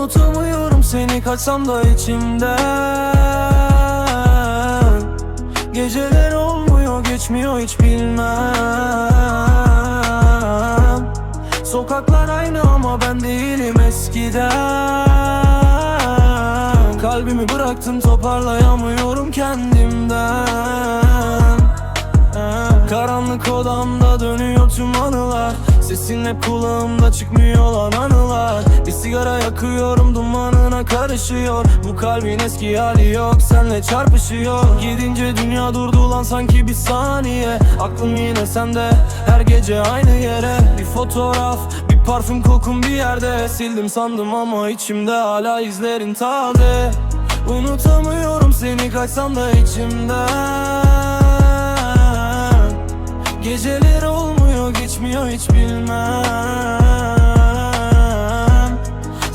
Unutamıyorum seni kaçsam da içimden. Geceler olmuyor geçmiyor hiç bilmem. Sokaklar aynı ama ben değilim eskiden. Kalbimi bıraktım toparlayamıyorum kendimden Karanlık odamda dönüyor tüm anılar. Sesin hep kulağımda çıkmıyor lan anılar. Bir sigara yakıyorum dumanına karışıyor. Bu kalbin eski hali yok senle çarpışıyor. Gidince dünya durdu lan sanki bir saniye. Aklım yine sende her gece aynı yere. Bir fotoğraf bir parfüm kokun bir yerde. Sildim sandım ama içimde hala izlerin taze. Unutamıyorum seni kaçsam da içimden Geceler olmuyor geçmiyor hiç bilmem.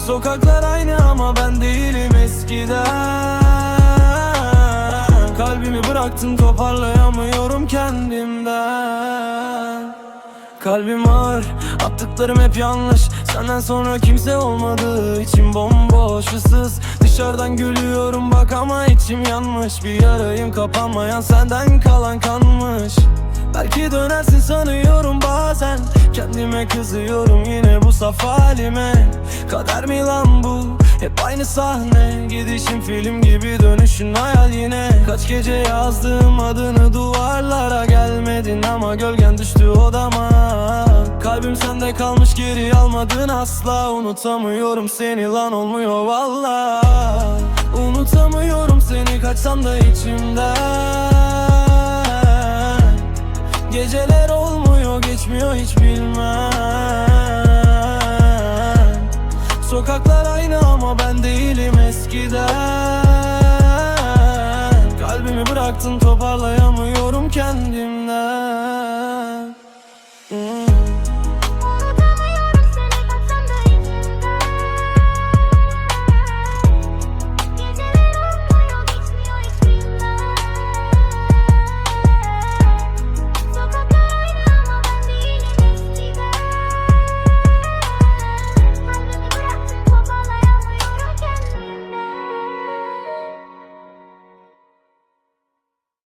Sokaklar aynı ama ben değilim eskiden. Kalbimi bıraktın toparlayamıyorum kendimden. Kalbim ağır Attıklarım hep yanlış. Senden sonra kimse olmadı İçim bomboş ıssız. Dışarıdan gülüyorum bak ama içim yanmış. Bir yarayım kapanmayan senden kalan kanmış Kendime kızıyorum yine bu saf halime. Kader mi lan bu? Hep aynı sahne. Gidişin film gibi dönüşün hayal yine. Kaç gece yazdım adını duvarlara Gelmedin ama gölgen düştü odama. Kalbim sende kalmış geri almadın asla. Unutamıyorum seni lan olmuyor valla Unutamıyorum seni kaçsam da içimden Geceler olmuyor geçmiyor hiç bilmem. Sokaklar aynı ama ben değilim eskiden. Kalbimi bıraktın toparlayamıyorum kendim